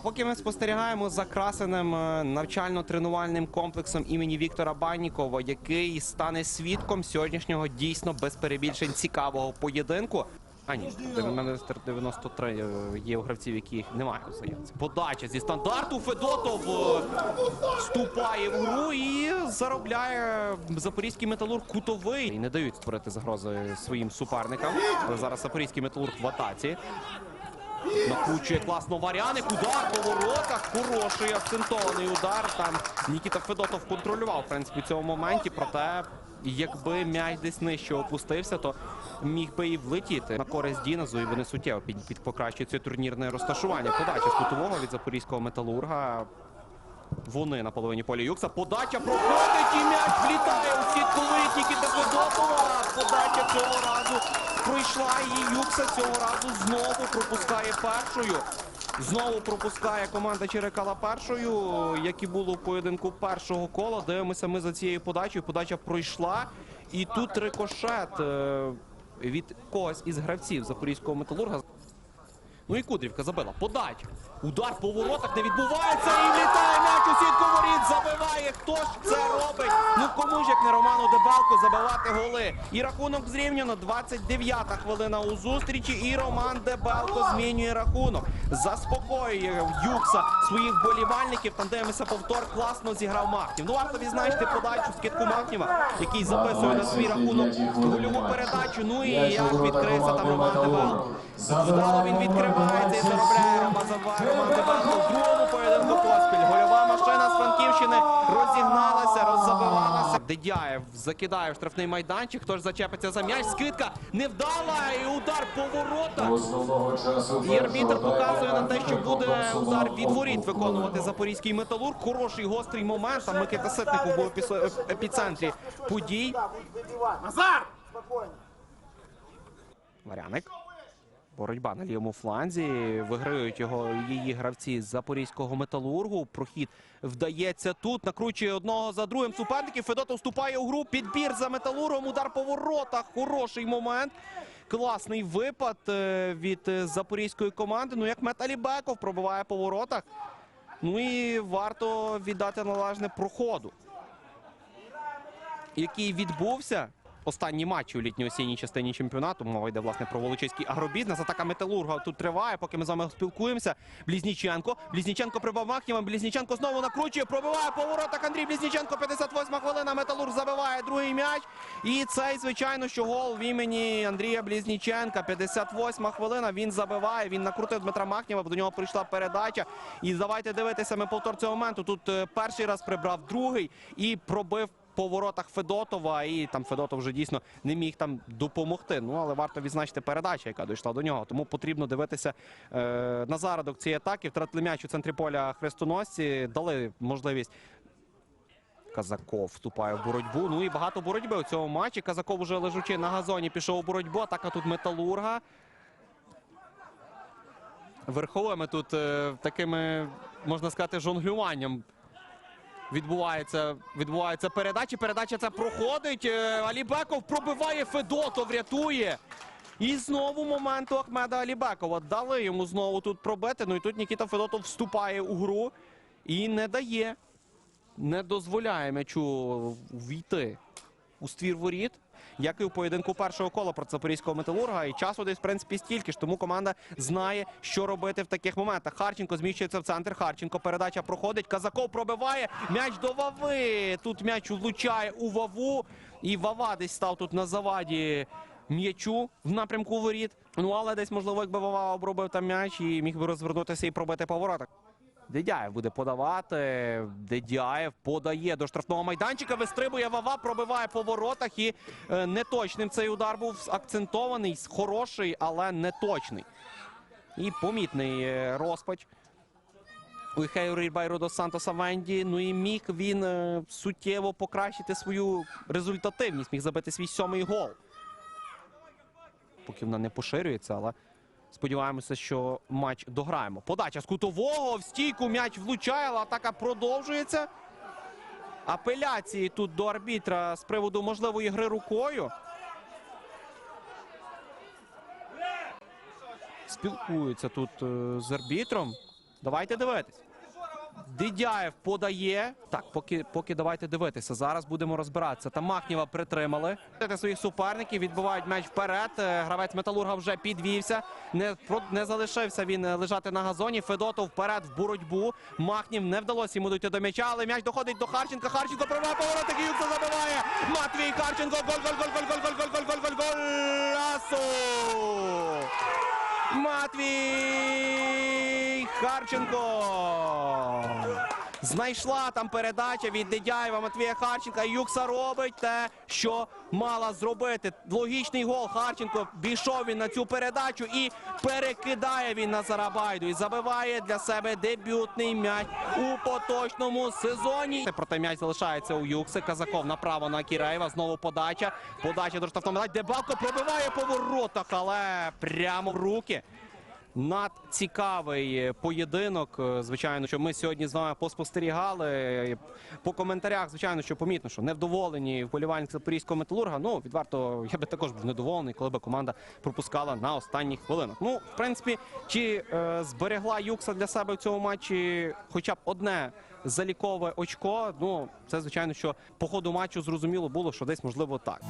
А поки ми спостерігаємо за красеним е, навчально-тренувальним комплексом імені Віктора Баннікова, який стане свідком сьогоднішнього дійсно без перебільшень цікавого поєдинку. А ні, 93 е, є у гравців, яких немає у заявці. Подача зі стандарту Федотов е, вступає в гру і заробляє запорізький металург кутовий. І не дають створити загрози своїм суперникам. Але зараз запорізький металург в атаці. Накручує класно Варяник. Удар по воротах. Хороший акцентований удар. Там Нікіта Федотов контролював в принципі в цьому моменті. Проте, якби м'яч десь нижче опустився, то міг би і влетіти на користь Діназу. І вони суттєво під, під покращують це турнірне розташування. Подача з кутового від запорізького металурга. Вони на половині поля Юкса. Подача проходить і м'яч влітає у сітковий Нікіта Федотова. Подача цього разу пройшла і Юкса цього разу знову пропускає першою. Знову пропускає команда Черекала першою, як і було в поєдинку першого кола. Дивимося ми за цією подачею. Подача пройшла. І тут рикошет е, від когось із гравців запорізького металурга. Ну і Кудрівка забила. Подача. Удар по воротах не відбувається і влітає м'яч у сітку воріт. Забиває. Хто ж це кому ж як не Роману Дебалко забивати голи. І рахунок зрівняно. 29-та хвилина у зустрічі. І Роман Дебалко змінює рахунок. Заспокоює Юкса своїх болівальників. Там дивимося повтор. Класно зіграв Махнів. Ну варто відзначити подачу скидку Махніва, який записує на свій рахунок гольову передачу. Ну і як відкрився там Роман Дебалко. Вдало він відкривається і заробляє. Роман Дебалко в другому поєдинку поспіль. Гольова машина розігналася, роззабивалася. Дедяєв закидає в штрафний майданчик. Хто ж зачепиться за м'яч? Скидка невдала і удар по воротах. І арбітр показує нам те, що буде удар від воріт виконувати запорізький металург. Хороший гострий момент. Там Микита Ситников був в епіцентрі подій. Назар! Варяник. Боротьба на лівому фланзі. Виграють його її гравці з запорізького металургу. Прохід вдається тут. Накручує одного за другим суперників. Федотов вступає у гру. Підбір за металургом. Удар по воротах. Хороший момент. Класний випад е, від е, запорізької команди. Ну як Металібеков пробиває по воротах. Ну і варто віддати належне проходу який відбувся. Останній матч у літньо-осінній частині чемпіонату. Мова йде власне про Волочиський агробізнес. Атака металурга тут триває, поки ми з вами спілкуємося. Блізніченко. Блізніченко прибав Махнєва. Блізніченко знову накручує, пробиває по. Андрій Блізніченко. 58-ма хвилина. Металург забиває другий м'яч. І цей, звичайно, що гол в імені Андрія Блізніченка. 58-ма хвилина. Він забиває. Він накрутив Дмитра Махнєва. До нього прийшла передача. І давайте дивитися. Ми повтор цього моменту. Тут е, перший раз прибрав другий і пробив по воротах Федотова, і там Федотов вже дійсно не міг там допомогти. Ну але варто відзначити передача, яка дійшла до нього. Тому потрібно дивитися е, на зародок цієї атаки. Втратили м'яч у центрі поля хрестоносці, дали можливість. Казаков вступає в боротьбу. Ну і багато боротьби у цьому матчі. Казаков уже лежучи на газоні, пішов у боротьбу. Атака тут металурга. Верховими тут е, такими, можна сказати, жонглюванням відбувається, відбувається передача. Передача це проходить. Е, Алібеков пробиває Федотов, рятує. І знову моменту Ахмеда Алібекова. Дали йому знову тут пробити. Ну і тут Нікіта Федотов вступає у гру і не дає, не дозволяє м'ячу війти у ствір воріт. Як і у поєдинку першого кола проти запорізького металурга. І часу десь, в принципі, стільки ж. Тому команда знає, що робити в таких моментах. Харченко зміщується в центр. Харченко передача проходить. Казаков пробиває. М'яч до Вави. Тут м'яч влучає у Ваву. І Вава десь став тут на заваді м'ячу в напрямку воріт. Ну але десь, можливо, якби Вава обробив там м'яч і міг би розвернутися і пробити по воротах. Дедяєв буде подавати. Дедяєв подає до штрафного майданчика. Вистрибує Вава, пробиває по воротах. І е, неточним цей удар був акцентований, хороший, але неточний. І помітний е, розпач. У Хейрі Байру до Сантоса Венді. Ну і міг він е, суттєво покращити свою результативність. Міг забити свій сьомий гол. Поки вона не поширюється, але Сподіваємося, що матч дограємо. Подача з кутового в стійку м'яч влучає, але атака продовжується. Апеляції тут до арбітра з приводу можливої гри рукою. Спілкуються тут е, з арбітром. Давайте дивитись. Дидяєв подає. Так, поки, поки давайте дивитися. Зараз будемо розбиратися. Там Махніва притримали. Своїх суперників відбивають м'яч вперед. Е, Гравець Металурга вже підвівся. Не, не залишився він е, лежати на газоні. Федотов вперед в боротьбу. Махнів не вдалося йому дойти до м'яча, але м'яч доходить до Харченка. Харченко пробиває поворотик і Юкса забиває. Матвій Харченко. Голь, Харченко. Знайшла там передача від Дедяєва Матвія Харченка. Юкса робить те, що мала зробити. Логічний гол. Харченко бійшов він на цю передачу і перекидає він на Зарабайду. І забиває для себе дебютний м'яч у поточному сезоні. Проте м'яч залишається у Юкси. Казаков направо на Кіреєва. Знову подача. Подача до штрафного. Дебалко пробиває по воротах, але прямо в руки. Надцікавий е, поєдинок. Е, Звичайно, що ми сьогодні з вами поспостерігали. По коментарях, звичайно, що помітно, що невдоволені вболівальник Запорізького металурга. Ну, відверто, я би також був недоволений, коли би команда пропускала на останніх хвилинах. Ну, в принципі, чи е, зберегла Юкса для себе в цьому матчі хоча б одне залікове очко. Ну, це звичайно, що по ходу матчу зрозуміло було, що десь можливо так.